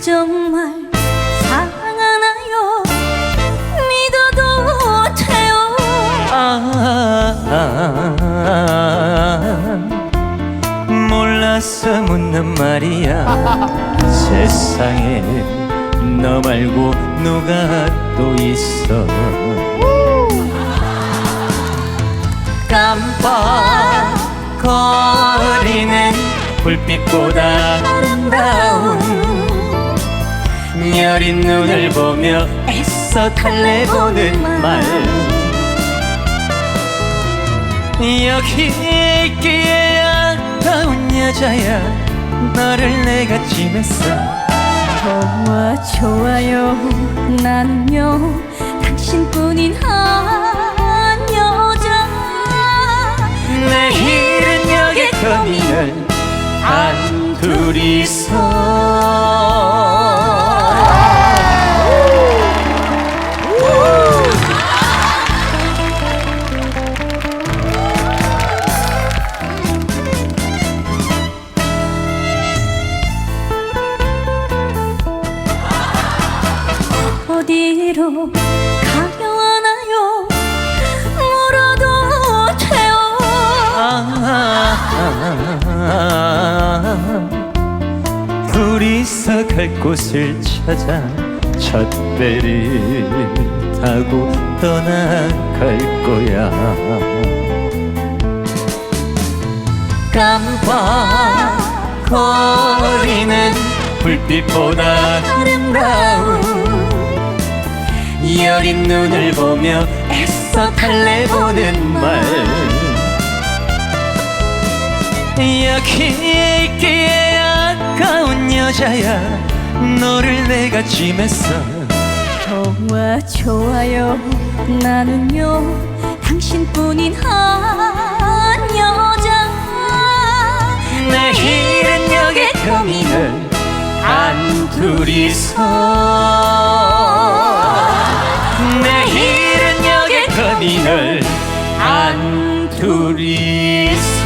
정말 사랑하나요? 믿어도 돼요. 아, 몰라서 묻는 말이야. 세상에 너 말고 누가 또 있어? 깜빡거리는 불빛보다 아름다운 여린 눈을 보며 애써 달래보는 말. 여기 있기에 아까운 여자야 너를 내가 찜했어. 좋아 좋아요 나는요 당신뿐인 한 여자. 내일은 여기 터미널 안 둘이서 어디로 가려 하나요? 물어도 돼요. 아, 둘이서 갈 곳을 찾아 첫 배를 타고 떠나갈 거야. 깜빡거리는 불빛보다 아름다운 여린 눈을 보며 애써 달래보는 말. 여기 있기에 아까운 여자야 너를 내가 찜했어. 좋아 좋아요. 나는요 당신뿐인 한 여자. 내일은 여기 터미널 안 둘이서 안 둘이서